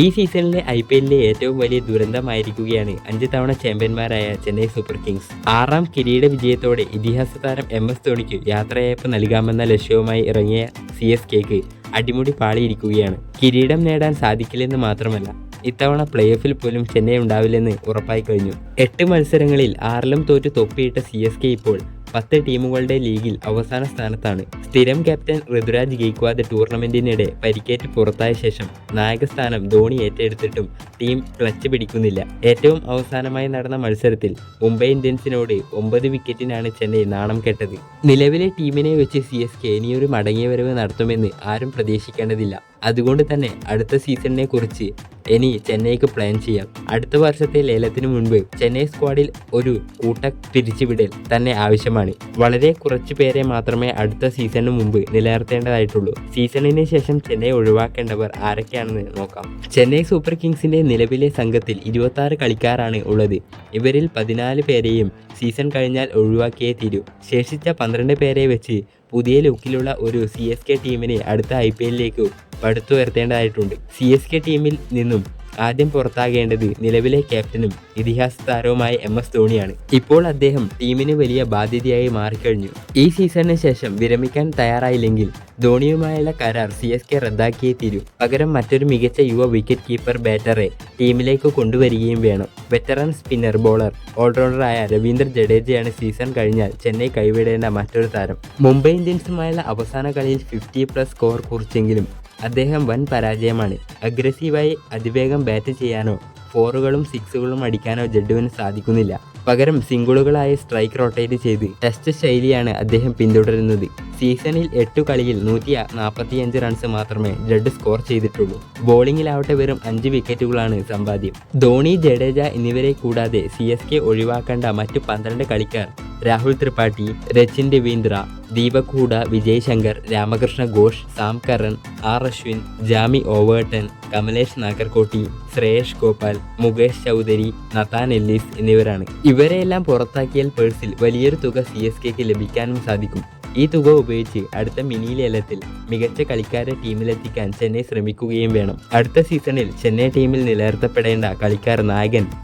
ഈ സീസണിലെ I P എല്ലിലെ ഏറ്റവും വലിയ ദുരന്തമായിരിക്കുകയാണ് അഞ്ച് തവണ ചാമ്പ്യന്മാരായ ചെന്നൈ സൂപ്പർ കിങ്സ്. ആറാം കിരീട വിജയത്തോടെ ഇതിഹാസ താരം എം എസ് ധോണിക്ക് യാത്രയയപ്പ് നൽകാമെന്ന ലക്ഷ്യവുമായി ഇറങ്ങിയ സി എസ് കെക്ക് അടിമുടി പാളിയിരിക്കുകയാണ്. കിരീടം നേടാൻ സാധിക്കില്ലെന്ന് മാത്രമല്ല ഇത്തവണ പ്ലേ ഓഫിൽ പോലും ചെന്നൈ ഉണ്ടാവില്ലെന്ന് ഉറപ്പായി കഴിഞ്ഞു. എട്ട് മത്സരങ്ങളിൽ ആറിലും തോറ്റു തൊപ്പിയിട്ട സി എസ് കെ ഇപ്പോൾ പത്ത് ടീമുകളുടെ ലീഗിൽ അവസാന സ്ഥാനത്താണ്. സ്ഥിരം ക്യാപ്റ്റൻ ഋതുരാജ് ഗെയ്ക്വാദ് ടൂർണമെന്റിനിടെ പരിക്കേറ്റ് പുറത്തായ ശേഷം നായകസ്ഥാനം ധോണി ഏറ്റെടുത്തിട്ടും ടീം ക്ലച്ച് പിടിക്കുന്നില്ല. ഏറ്റവും അവസാനമായി നടന്ന മത്സരത്തിൽ മുംബൈ ഇന്ത്യൻസിനോട് ഒമ്പത് വിക്കറ്റിനാണ് ചെന്നൈ നാണം കെട്ടത്. നിലവിലെ ടീമിനെ വെച്ച് സി എസ് കെ ഇനിയൊരു മടങ്ങിയവരവ് നടത്തുമെന്ന് ആരും പ്രതീക്ഷിക്കേണ്ടതില്ല. അതുകൊണ്ട് തന്നെ അടുത്ത സീസണിനെ കുറിച്ച് ഇനി ചെന്നൈക്ക് പ്ലാൻ ചെയ്യാം. അടുത്ത വർഷത്തെ ലേലത്തിന് മുൻപ് ചെന്നൈ സ്ക്വാഡിൽ ഒരു കൂട്ട പിരിച്ചുവിടൽ തന്നെ ആവശ്യമാണ്. വളരെ കുറച്ചു പേരെ മാത്രമേ അടുത്ത സീസണിന് മുമ്പ് നിലനിർത്തേണ്ടതായിട്ടുള്ളൂ. സീസണിന് ശേഷം ചെന്നൈ ഒഴിവാക്കേണ്ടവർ ആരൊക്കെയാണെന്ന് നോക്കാം. ചെന്നൈ സൂപ്പർ കിങ്സിന്റെ നിലവിലെ സംഘത്തിൽ ഇരുപത്തി കളിക്കാരാണ് ഉള്ളത്. ഇവരിൽ പതിനാല് പേരെയും സീസൺ കഴിഞ്ഞാൽ ഒഴിവാക്കിയേ തീരൂ. ശേഷിച്ച പന്ത്രണ്ട് പേരെ വെച്ച് പുതിയ ലുക്കിലുള്ള ഒരു സി എസ് കെ ടീമിനെ അടുത്ത ഐ പി എല്ലിലേക്ക് പടുത്തുയർത്തേണ്ടതായിട്ടുണ്ട് സി എസ് കെ ടീമിൽ നിന്നും ആദ്യം പുറത്താകേണ്ടത് നിലവിലെ ക്യാപ്റ്റനും ഇതിഹാസ താരവുമായ എം എസ് ധോണിയാണ് ഇപ്പോൾ അദ്ദേഹം ടീമിന് വലിയ ബാധ്യതയായി മാറിക്കഴിഞ്ഞു. ഈ സീസണിന് ശേഷം വിരമിക്കാൻ തയ്യാറായില്ലെങ്കിൽ ധോണിയുമായുള്ള കരാർ സി എസ് കെ റദ്ദാക്കിയേ തീരൂ. പകരം മറ്റൊരു മികച്ച യുവ വിക്കറ്റ് കീപ്പർ ബാറ്ററെ ടീമിലേക്ക് കൊണ്ടുവരികയും വേണം. വെറ്ററൻ സ്പിന്നർ ബോളർ ഓൾറൗണ്ടറായ രവീന്ദ്ര ജഡേജയാണ് സീസൺ കഴിഞ്ഞാൽ ചെന്നൈ കൈവിടേണ്ട മറ്റൊരു താരം. മുംബൈ ഇന്ത്യൻസുമായുള്ള അവസാന കളിയിൽ ഫിഫ്റ്റി പ്ലസ് സ്കോർ കുറിച്ചെങ്കിലും അദ്ദേഹം വൻ പരാജയമാണ്. അഗ്രസീവായി അതിവേഗം ബാറ്റ് ചെയ്യാനോ ഫോറുകളും സിക്സുകളും അടിക്കാനോ ജഡുവിന് സാധിക്കുന്നില്ല. പകരം സിംഗിളുകളായി സ്ട്രൈക്ക് റൊട്ടേറ്റ് ചെയ്ത് ടെസ്റ്റ് ശൈലിയാണ് അദ്ദേഹം പിന്തുടരുന്നത്. സീസണിൽ എട്ടു കളിയിൽ നൂറ്റി നാൽപ്പത്തിയഞ്ച് റൺസ് മാത്രമേ ജഡ് സ്കോർ ചെയ്തിട്ടുള്ളൂ. ബോളിംഗിലാവട്ടെ വെറും അഞ്ച് വിക്കറ്റുകളാണ് സമ്പാദ്യം. ധോണി ജഡേജ എന്നിവരെ കൂടാതെ സി ഒഴിവാക്കേണ്ട മറ്റു പന്ത്രണ്ട് കളിക്കാർ Rahul Tripathi Rachin Ravindra Deepak Hooda Vijay Shankar Ramakrishna Ghosh Sam Curran R Ashwin Jamie Overton Kamlesh Nagarkoti Shreyas Gopal Mukesh Choudhary Nathan Ellis എന്നിവരാണ്. ഇവരെയെല്ലാം പുറത്താക്കിയാൽ പേഴ്സിൽ വലിയൊരു തുക സി എസ് കെക്ക് ലഭിക്കാനും സാധിക്കും. ഈ തുക ഉപയോഗിച്ച് അടുത്ത മിനി ലേലത്തിൽ മികച്ച കളിക്കാരെ ടീമിലെത്തിക്കാൻ ചെന്നൈ ശ്രമിക്കുകയും വേണം. അടുത്ത സീസണിൽ ചെന്നൈ ടീമിൽ നിലനിർത്തപ്പെടേണ്ട കളിക്കാർ നായകൻ